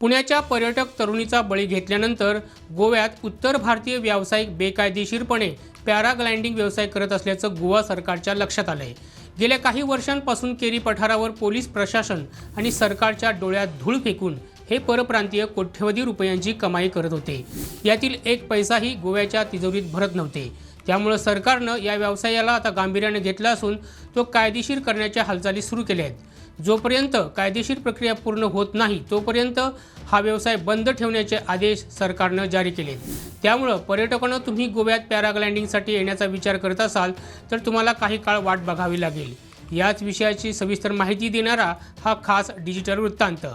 पुण्याच्या पर्यटक तरुणीचा बळी घेतल्यानंतर गोव्यात उत्तर भारतीय व्यावसायिक बेकायदेशीरपणे पॅराग्लायडिंग व्यवसाय करत असल्याचं गोवा सरकारच्या लक्षात आलं आहे गेल्या काही वर्षांपासून केरी पठारावर पोलीस प्रशासन आणि सरकारच्या डोळ्यात धूळ फेकून हे परप्रांतीय कोट्यवधी रुपयांची कमाई करत होते. यातील एक पैसाही गोव्याच्या तिजोरीत भरत नव्हते. त्यामुळं सरकारनं या व्यवसायाला आता गांभीर्यानं घेतला असून तो कायदेशीर करण्याच्या हालचाली सुरू केल्या आहेत. जोपर्यंत कायदेशीर प्रक्रिया पूर्ण होत नाही तोपर्यंत हा व्यवसाय बंद ठेवण्याचे आदेश सरकारनं जारी केले. त्यामुळं पर्यटकांना तुम्ही गोव्यात पॅराग्लायडिंगसाठी येण्याचा विचार करत असाल तर तुम्हाला काही काळ वाट बघावी लागेल. याच विषयाची सविस्तर माहिती देणारा हा खास डिजिटल वृत्तांत.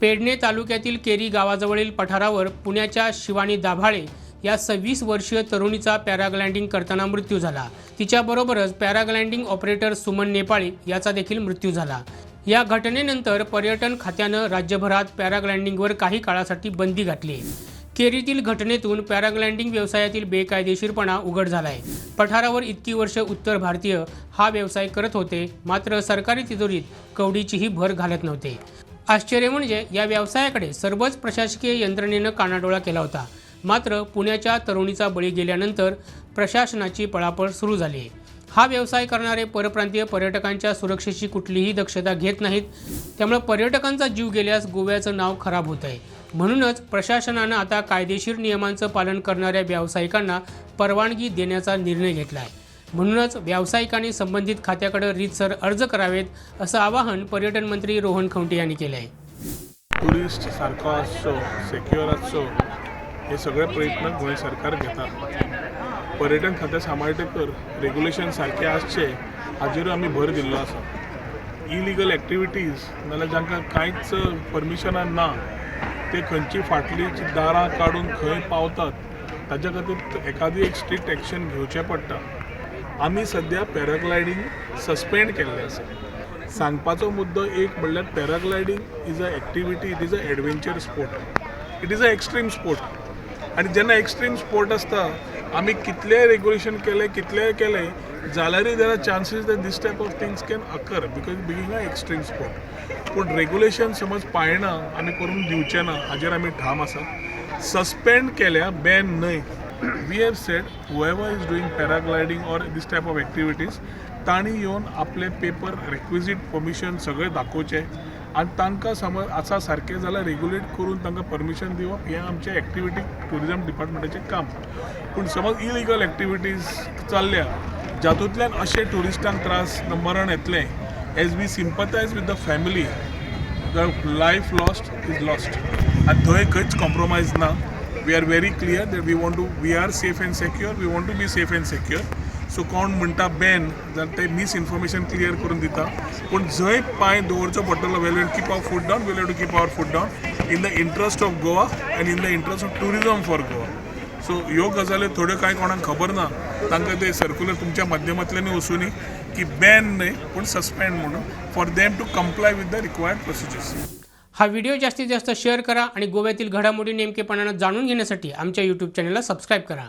पेडणे तालुक्यातील केरी गावाजवळील पठारावर पुण्याच्या शिवानी दाभाळे या सव्वीस वर्षीय तरुणीचा पॅराग्लायडिंग करताना मृत्यू झाला. तिच्याबरोबरच पॅराग्लायडिंग ऑपरेटर सुमन नेपाळी याचा देखील मृत्यू झाला. या घटनेनंतर पर्यटन खात्यानं राज्यभरात पॅराग्लायडिंगवर काही काळासाठी बंदी घातली. केरीतील घटनेतून पॅराग्लायडिंग व्यवसायातील बेकायदेशीरपणा उघड झालाय. पठारावर इतकी वर्ष उत्तर भारतीय हा व्यवसाय करत होते मात्र सरकारी तिजोरीत कवडीचीही भर घालत नव्हते. आश्चर्य म्हणजे या व्यवसायाकडे सर्वच प्रशासकीय यंत्रणेनं कानाडोळा केला होता. मात्र पुण्याच्या तरुणीचा बळी गेल्यानंतर प्रशासनाची पळापळ सुरू झाली. हा व्यवसाय करणारे परप्रांतीय पर्यटकांच्या सुरक्षेची कुठलीही दक्षता घेत नाहीत. त्यामुळे पर्यटकांचा जीव गेल्यास गोव्याचं नाव खराब होत आहे. म्हणूनच प्रशासनानं आता कायदेशीर नियमांचं पालन करणाऱ्या व्यावसायिकांना परवानगी देण्याचा निर्णय घेतला आहे म्हणूनच व्यावसायिकांनी संबंधित खात्याकडे रीतसर अर्ज करावेत असं आवाहन पर्यटन मंत्री रोहन खंवटे यांनी केलं आहे टुरिस्ट सारको आसचो सेक्युअर आसचो हे सगळे प्रयत्न गोंय सरकार घेतात. पर्यटन खातें सांबाळटकर रेगुलेशन सारकें आसचे हाजेरूय आमी भर दिल्लो आसा इलिगल एक्टिविटीज नाजाल्यार जांकां कांयच परमिशनां ना ते खंयची फाटली दारां काडून खंय पावतात ताच्या खातीर एखादी एक स्ट्रिक्ट एक्शन घेवचें पडटा. आमी सद्या पॅराग्लायडींग सस्पेंड केल्लें आसा सांगपाचो मुद्दो एक म्हणल्यार paragliding is a activity it is a adventure sport it is a extreme sport आनी जेन्ना एक्स्ट्रीम स्पोर्ट आसता आमी कितले रेग्युलेशन केले कितले केले जाल्यारय there are chances that this type of things can occur because being a extreme sport पूण रेग्युलेशन समज पाळना आमी करून दिवचे ना हाजेर आमी ठाम आसा सस्पेंड केल्या बॅन न्हय we have said whoever is doing paragliding or this type of activities तांणी येवन आपले पेपर रेक्विजीट परमिशन सगळें दाखोवचें. आनी तांकां समज आसा सारकें जाल्यार रेग्युलेट करून तांकां परमिशन दिवप हें आमचें एक्टिविटी ट्युरिजम डिपार्टमेंटाचें काम. पूण समज इलिगल एक्टिविटीज चल्ल्या जातूंतल्यान अशे ट्युरिस्टांक त्रास मरण येतले as we sympathise with the family the life lost is lost आनी थंय खंयच कॉम्प्रोमायज ना. We are very clear that we want to we are safe and secure we want to be safe and secure so कोण म्हणटा ban जाल्यार ते miss information clear करून दिता. पूण जंय पांय दवरचो पडटलो well well keep our foot down well to keep our foot down in the interest of Goa and in the interest of tourism for Goa so ह्यो गजाली थोड्यो कांय कोणाक खबर ना. तांकां ते सर्क्युलर तुमच्या माध्यमांतल्यानूय न्ही की बॅन न्हय पूण सस्पेंड म्हणून for them to comply with the required procedures हा व्हिडिओ जास्तीत जास्त शेअर करा आणि गोव्यातील घडामोडी नेमकेपणानं जाणून घेण्यासाठी आमच्या यूट्यूब चॅनलला सबस्क्राईब करा.